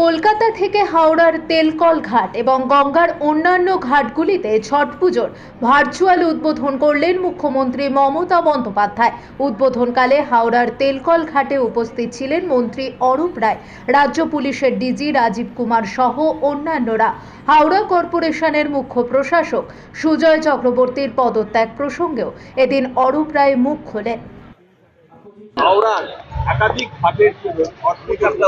কলকাতা থেকে হাওড়ার তেলকল ঘাট এবং গঙ্গার অন্যান্য ঘাটগুলিতে ছট পুজোর ভার্চুয়াল উদ্বোধন করলেন মুখ্যমন্ত্রী মমতা বন্দ্যোপাধ্যায়। উদ্বোধনকালে হাওড়ার তেলকল ঘাটে উপস্থিত ছিলেন মন্ত্রী অরূপ রায়, রাজ্য পুলিশের ডিজি রাজীব কুমার সহ অন্যান্যরা। হাওড়া কর্পোরেশনের মুখ্য প্রশাসক সুজয় চক্রবর্তীর পদত্যাগ প্রসঙ্গেও এদিন অরূপ রায় মুখ খোলেন। হাওড়ার একাধিক ঘাটের অস্বীকারটা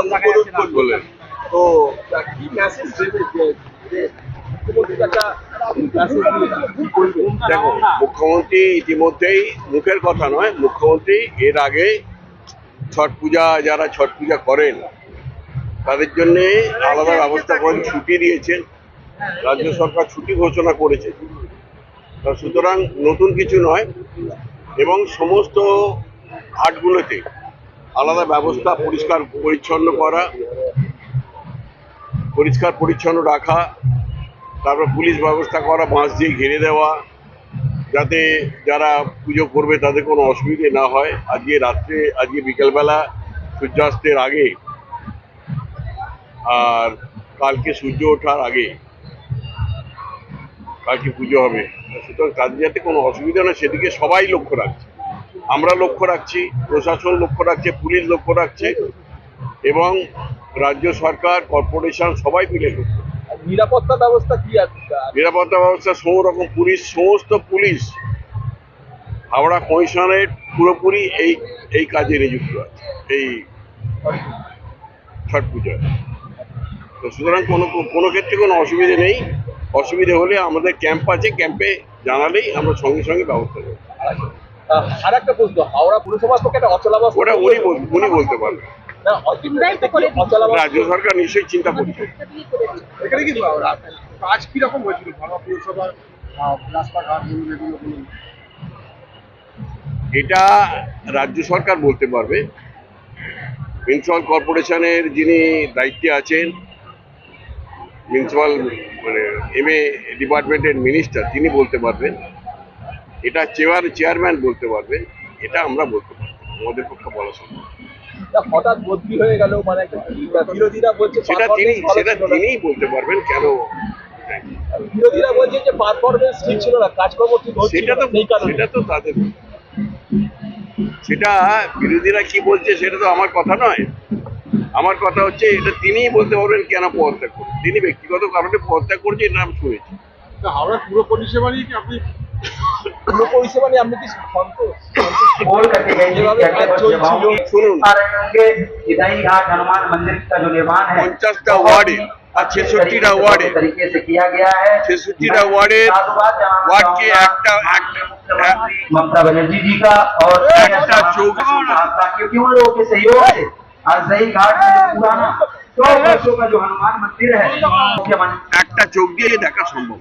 দেখো, মুখ্যমন্ত্রী ইতিমধ্যেই মুখের কথা নয়, মুখ্যমন্ত্রী এর আগে ছট পূজা, যারা ছট পূজা করেন, তাদের জন্য আলাদা ব্যবস্থা করেন, ছুটি দিয়েছেন। রাজ্য সরকার ছুটি ঘোষণা করেছে। সুতরাং নতুন কিছু নয় এবং সমস্ত হাটগুলোতে আলাদা ব্যবস্থা পরিষ্কার, পরিচ্ছন্ন করা পরিষ্কার পরিচ্ছন্ন রাখা, তারপর পুলিশ ব্যবস্থা করা বাঁশ দিয়ে ঘিরে দেওয়া, যাতে যারা পুজো করবে তাদের কোনো অসুবিধে না হয়। আজকে রাত্রে, আজকে বিকেলবেলা সূর্যাস্তের আগে আর কালকে সূর্য ওঠার আগে কালকে পুজো হবে। সুতরাং তাদের যাতে কোনো অসুবিধা না সেদিকে সবাই লক্ষ্য রাখছে। আমরা লক্ষ্য রাখছি, প্রশাসন লক্ষ্য রাখছে, পুলিশ লক্ষ্য রাখছে এবং রাজ্য সরকার কর্পোরেশন সবাই মিলে আর নিরাপত্তা ব্যবস্থা কি আছে নিরাপত্তা ব্যবস্থা সব রকম পুলিশ সমস্ত পুলিশ। হাওড়া কমিশনের পুরোপুরি এই এই কাজে নিযুক্ত আছে এই ছট পুজোয় তো সুতরাং কোনো কোনো ক্ষেত্রে কোনো অসুবিধে নেই। অসুবিধে হলে আমাদের ক্যাম্প আছে ক্যাম্পে জানালেই আমরা সঙ্গে সঙ্গে ব্যবস্থা নেব। আর একটা প্রশ্ন হাওড়া পুরসভার পক্ষে একটা অচলাবস্থা ওটা উনি উনি বলতে পারবেন। রাজ্য সরকার নিশ্চয়ই চিন্তা করছে। এখানে কি কাজ কীরকম হয়েছিল? ভাঙা পুরসভার রাস্তাঘাট বলুন এগুলো বলুন। এটা রাজ্য সরকার বলতে পারবে। মিউনিসিপাল কর্পোরেশনের যিনি দায়িত্বে আছেন মিউনিসিপাল মানে এম এ ডিপার্টমেন্টের মিনিস্টার তিনি বলতে পারবেন। এটা চেয়ার চেয়ারম্যান বলতে পারবেন। এটা আমরা বলতে পারব আমাদের পক্ষে বলা সম্ভব। হঠাৎ বদলি হয়ে গেল মানে বিরোধীরা বলছে সেটা তিনি সেটা তিনিই বলতে পারবেন কেন? বিরোধীরা বলছে যে পারফরমেন্স ঠিক ছিল না কাজকর্ম ঠিক হচ্ছিল সেটা তো সেটা তো তাদের সেটা বিরোধীরা কি বলছে সেটা তো আমার কথা নয়। আমার কথা হচ্ছে এটা তিনিই বলতে পারবেন কেন পদত্যাগ করবেন তিনি ব্যক্তিগত কারণে পদত্যাগ করছে এটা আমি শুনেছি। তা হাওড়া পুরো পরিষেবা নিয়ে কি আপনি পুরো পরিষেবা নিয়ে আপনি কি সন্তোষ बोल करके गई যেভাবে কাজ চলছিল শুনুন होंगे इदाई घाट हनुमान मंदिर का जो निर्माण है পঞ্চাশটা ওয়ার্ডে আর ছেষট্টিটা ওয়ার্ডে तरीके से किया गया है ছেষট্টিটা ওয়ার্ডের ওয়ার্ডকে একটা একটা ममता बनर्जी जी का और একটা चौक- क्योंकि उन लोगों के सहयोग से आज दही घाट में जो पुराना सौ वर्षों का जो हनुमान मंदिर है मुख्यमंत्री একটা চোখ দিয়ে দেখা সম্ভব